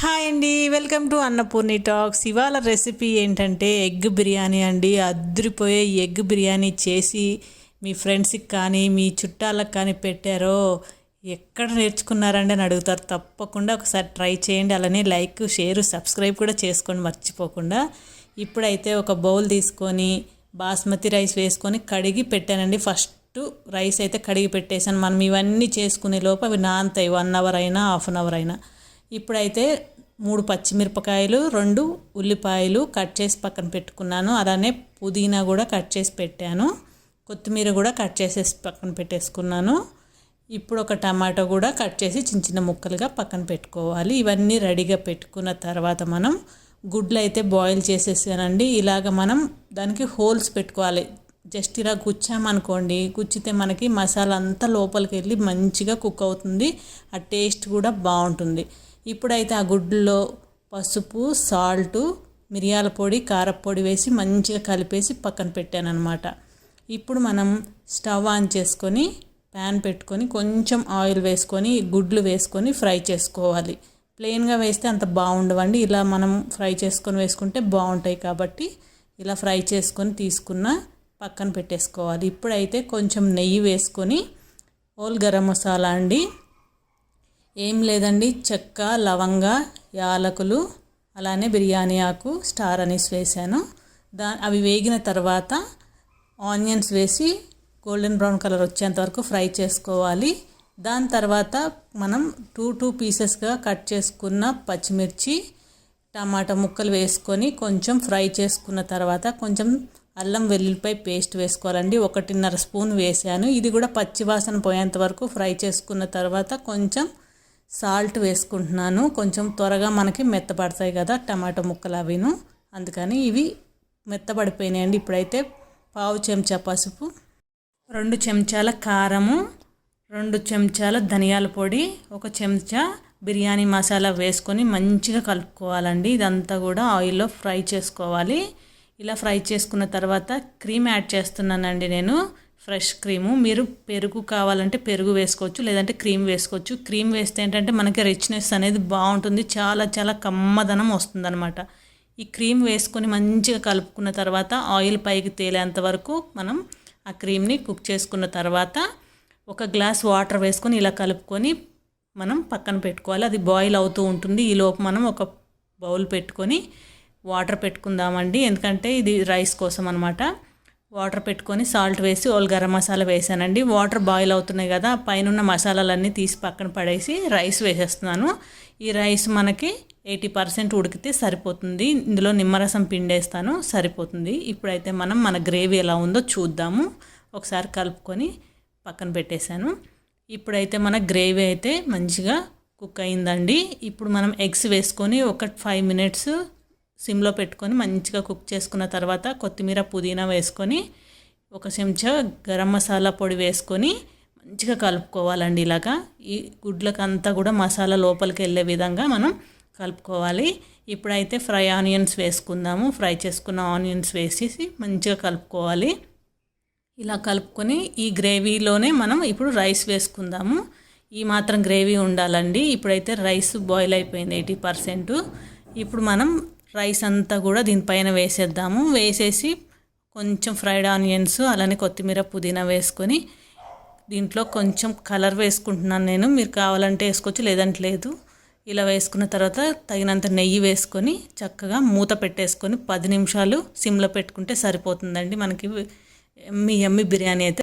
Hi అండి welcome to Annapurni talks. ఇవాళ recipe ఏంటంటే ఎగ్ బిర్యానీ అండి. అద్దరిపోయే ఎగ్ బిర్యానీ చేసి మీ ఫ్రెండ్స్కి కానీ మీ చుట్టాలకు కానీ పెట్టారో ఎక్కడ నేర్చుకున్నారండి అని అడుగుతారు. తప్పకుండా ఒకసారి ట్రై చేయండి. అలానే లైక్ షేర్ సబ్స్క్రైబ్ కూడా చేసుకోండి మర్చిపోకుండా. ఇప్పుడైతే ఒక బౌల్ తీసుకొని బాస్మతి రైస్ వేసుకొని కడిగి పెట్టానండి. ఫస్ట్ రైస్ అయితే కడిగి పెట్టేశాను. మనం ఇవన్నీ చేసుకునే లోపు అవి నానతాయి. వన్ అవర్ అయినా హాఫ్ అన్ అవర్ అయినా. ఇప్పుడైతే మూడు పచ్చిమిరపకాయలు రెండు ఉల్లిపాయలు కట్ చేసి పక్కన పెట్టుకున్నాను. అలానే పుదీనా కూడా కట్ చేసి పెట్టాను. కొత్తిమీర కూడా కట్ చేసేసి పక్కన పెట్టేసుకున్నాను. ఇప్పుడు ఒక టమాటో కూడా కట్ చేసి చిన్న చిన్న ముక్కలుగా పక్కన పెట్టుకోవాలి. ఇవన్నీ రెడీగా పెట్టుకున్న తర్వాత మనం గుడ్లు అయితే బాయిల్ చేసేసానండి. ఇలాగ మనం దానికి హోల్స్ పెట్టుకోవాలి. జస్ట్ ఇలా గుచ్చామనుకోండి గుచ్చితే మనకి మసాలా అంతా లోపలికి వెళ్ళి మంచిగా కుక్ అవుతుంది. ఆ టేస్ట్ కూడా బాగుంటుంది. ఇప్పుడైతే ఆ గుడ్లో పసుపు సాల్టు మిరియాల పొడి కారపొడి వేసి మంచిగా కలిపేసి పక్కన పెట్టాను అనమాట ఇప్పుడు మనం స్టవ్ ఆన్ చేసుకొని ప్యాన్ పెట్టుకొని కొంచెం ఆయిల్ వేసుకొని గుడ్లు వేసుకొని ఫ్రై చేసుకోవాలి. ప్లెయిన్గా వేస్తే అంత బాగుండవండి. ఇలా మనం ఫ్రై చేసుకొని వేసుకుంటే బాగుంటాయి కాబట్టి ఇలా ఫ్రై చేసుకొని తీసుకున్న పక్కన పెట్టేసుకోవాలి. ఇప్పుడైతే కొంచెం నెయ్యి వేసుకొని ఓల్ గరం మసాలా అండి ఏం లేదండి. చెక్క లవంగ యాలకులు అలానే బిర్యానీ ఆకు స్టార్ అనేసి వేసాను దా అవి వేగిన తర్వాత ఆనియన్స్ వేసి గోల్డెన్ బ్రౌన్ కలర్ వచ్చేంత వరకు ఫ్రై చేసుకోవాలి. దాని తర్వాత మనం టూ టూ పీసెస్గా కట్ చేసుకున్న పచ్చిమిర్చి టమాటా ముక్కలు వేసుకొని కొంచెం ఫ్రై చేసుకున్న తర్వాత కొంచెం అల్లం వెల్లుల్లిపై పేస్ట్ వేసుకోవాలండి. ఒకటిన్నర స్పూన్ వేసాను ఇది కూడా పచ్చివాసన పోయేంత వరకు ఫ్రై చేసుకున్న తర్వాత కొంచెం సాల్ట్ వేసుకుంటున్నాను. కొంచెం త్వరగా మనకి మెత్తపడతాయి కదా టమాటో ముక్కలు అవిను. అందుకని ఇవి మెత్తపడిపోయినాయండి. ఇప్పుడైతే పావు చెంచా పసుపు రెండు చెంచాల కారము రెండు చెంచాల ధనియాల పొడి ఒక చెంచా బిర్యానీ మసాలా వేసుకొని మంచిగా కలుపుకోవాలండి. ఇదంతా కూడా ఆయిల్లో ఫ్రై చేసుకోవాలి. ఇలా ఫ్రై చేసుకున్న తర్వాత క్రీమ్ యాడ్ చేస్తున్నానండి నేను. Fresh cream. మీరు పెరుగు కావాలంటే పెరుగు వేసుకోవచ్చు లేదంటే క్రీమ్ వేసుకోవచ్చు. క్రీమ్ వేస్తే ఏంటంటే మనకి రిచ్నెస్ అనేది బాగుంటుంది. చాలా చాలా కమ్మదనం వస్తుందన్నమాట. ఈ క్రీమ్ వేసుకొని మంచిగా కలుపుకున్న తర్వాత ఆయిల్ పైకి తేలేంత వరకు మనం ఆ క్రీమ్ని కుక్ చేసుకున్న తర్వాత ఒక గ్లాస్ వాటర్ వేసుకొని ఇలా కలుపుకొని మనం పక్కన పెట్టుకోవాలి. అది బాయిల్ అవుతూ ఉంటుంది. ఈ లోపు మనం ఒక బౌల్ పెట్టుకొని వాటర్ పెట్టుకుందామండి. ఎందుకంటే ఇది రైస్ కోసం అనమాట వాటర్ పెట్టుకొని సాల్ట్ వేసి ఓల్ గరం మసాలా వేసానండి. వాటర్ బాయిల్ అవుతున్నాయి కదా పైన ఉన్న మసాలాలన్నీ తీసి పక్కన పడేసి రైస్ వేసేస్తున్నాను. ఈ రైస్ మనకి ఎయిటీ పర్సెంట్ ఉడికితే సరిపోతుంది. ఇందులో నిమ్మరసం పిండేస్తాను సరిపోతుంది. ఇప్పుడైతే మనం మన గ్రేవీ ఎలా ఉందో చూద్దాము. ఒకసారి కలుపుకొని పక్కన పెట్టేశాను. ఇప్పుడైతే మన గ్రేవీ అయితే మంచిగా కుక్ అయిందండి. ఇప్పుడు మనం ఎగ్స్ వేసుకొని ఒక ఫైవ్ మినిట్స్ సిమ్లో పెట్టుకొని మంచిగా కుక్ చేసుకున్న తర్వాత కొత్తిమీర పుదీనా వేసుకొని ఒక చెంచా గరం మసాలా పొడి వేసుకొని మంచిగా కలుపుకోవాలండి ఇలాగా. ఈ గుడ్లకంతా కూడా మసాలా లోపలికి వెళ్ళే విధంగా మనం కలుపుకోవాలి. ఇప్పుడైతే ఫ్రై ఆనియన్స్ వేసుకుందాము. ఫ్రై చేసుకున్న ఆనియన్స్ వేసేసి మంచిగా కలుపుకోవాలి. ఇలా కలుపుకొని ఈ గ్రేవీలోనే మనం ఇప్పుడు రైస్ వేసుకుందాము. ఈ మాత్రం గ్రేవీ ఉండాలండి. ఇప్పుడైతే రైస్ బాయిల్ అయిపోయింది ఎయిటీ పర్సెంట్. ఇప్పుడు మనం రైస్ అంతా కూడా దీనిపైన వేసేద్దాము. వేసేసి కొంచెం ఫ్రైడ్ ఆనియన్స్ అలానే కొత్తిమీర పుదీనా వేసుకొని దీంట్లో కొంచెం కలర్ వేసుకుంటున్నాను నేను. మీరు కావాలంటే వేసుకోవచ్చు లేదంటే లేదు. ఇలా వేసుకున్న తర్వాత తగినంత నెయ్యి వేసుకొని చక్కగా మూత పెట్టేసుకొని పది నిమిషాలు సిమ్లో పెట్టుకుంటే సరిపోతుందండి. మనకి ఎమ్మి ఎమ్మి బిర్యానీ అయితే